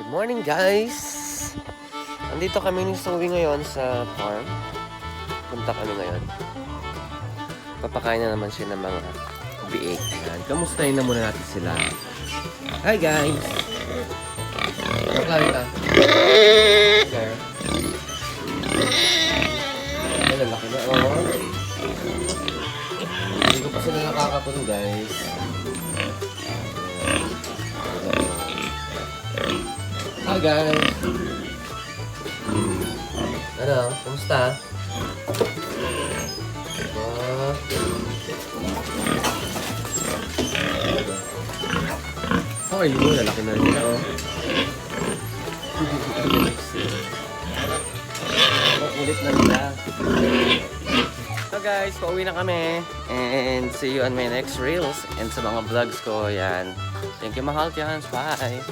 Good morning guys! Andito kami ni Zoe ngayon sa farm. Punta kami ngayon. Papakain na naman siya ng mga biik. Yan. Kamustahin na muna natin sila. Hi guys! Ano Clarita? Claire? Ay, lalaki na. Oh. Hindi ko pa sila nakakapon guys. Guys! Ano? Kumusta? Diba? Oh, yun. Lalaki na rin nila, oh. Ang ulit na nila. So guys, pauwi na kami. And see you on my next reels. And sa mga vlogs ko, yan. Thank you, mahal chans. Bye!